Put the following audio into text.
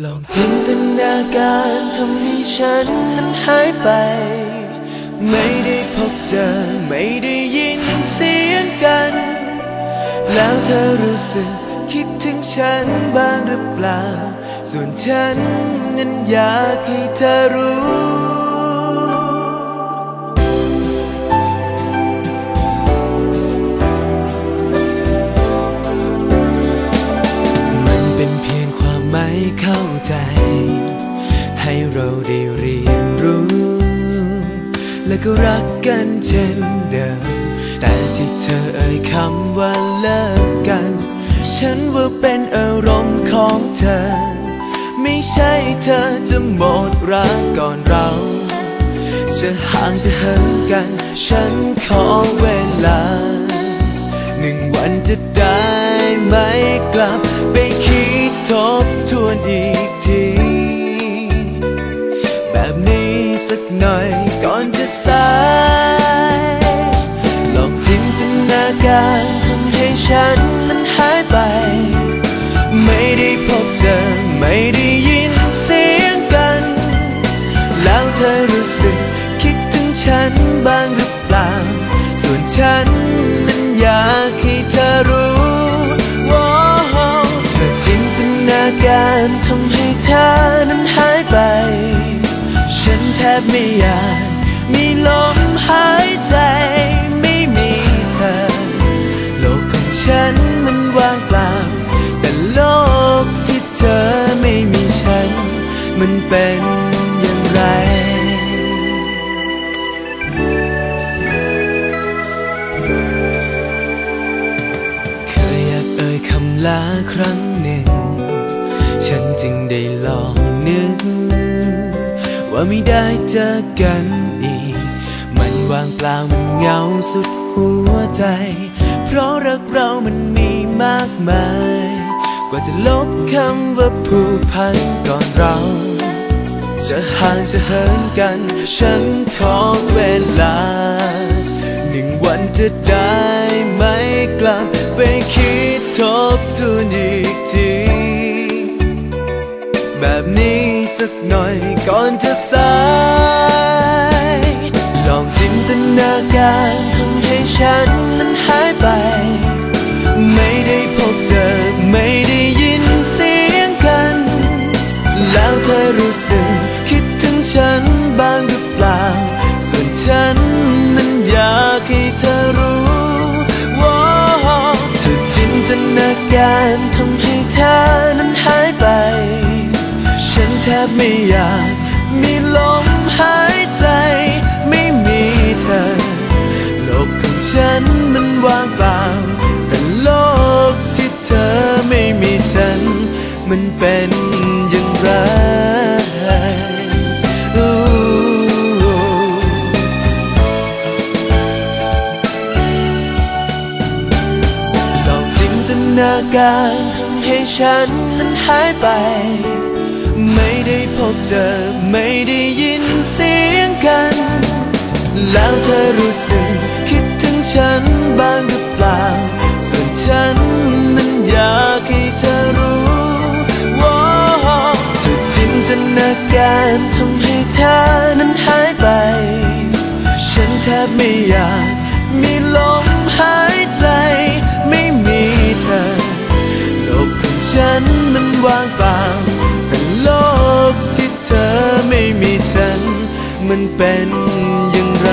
ลองจินตนาการทำให้ฉันนั้นหายไป ไม่ได้พบเจอไม่ได้ยินเสียงกัน แล้วเธอรู้สึกคิดถึงฉันบ้างหรือเปล่า ส่วนฉันนั้นอยากให้เธอรู้ ใจ ให้เราได้เรียนรู้ และก็รักกันเช่นเดิม แต่ที่เธอเอ่ยคำว่าเลิกกัน ฉันว่าเป็นอารมณ์ของเธอ ไม่ใช่เธอจะหมดรักก่อนเรา จะห่างจะเหินกัน ฉันขอเวลาหนึ่งวันจะได้ไหมกลับไปคิดทบทวนอีก หน่อยก่อนจะสายลองจินตนาการทำให้ฉัน เป็นอย่างไร เคยอยากเอ่ยคำลาครั้งหนึ่ง ฉันจึงได้ลองนึก ว่าไม่ได้เจอกันอีก มันวางเปล่ามันเหงาสุดหัวใจ เพราะรักเรามันมีมากมาย กว่าจะลบคำว่าผูกพันก่อนเรา จะห่างจะเหินกัน ฉันขอเวลา หนึ่งวันจะได้ไหมกลับไปคิดทบทวนอีกที แบบนี้สักหน่อยก่อนจะสาย ลองจินตนาการทำให้ฉันนั้นหาย แทบไม่อยาก มีลมหายใจ ไม่มีเธอ โลกของฉันมันว่างเปล่า แต่โลกที่เธอไม่มีฉัน มันเป็นอย่างไรอู้ลองจินตนาการทำให้ฉันนั้นหายไป ไม่ได้พบเจอไม่ได้ยินเสียงกัน แล้วเธอรู้สึกคิดถึงฉันบ้างหรือเปล่า ส่วนฉันนั้นอยากให้เธอรู้ว่าเธอจินตนาการทำให้เธอนั้นหายไป ฉันแทบไม่อยากมีลมหายใจไม่มีเธอโลกของฉันมันว่างเปล่า ธอไม่มีฉัน มันเป็นอย่างไร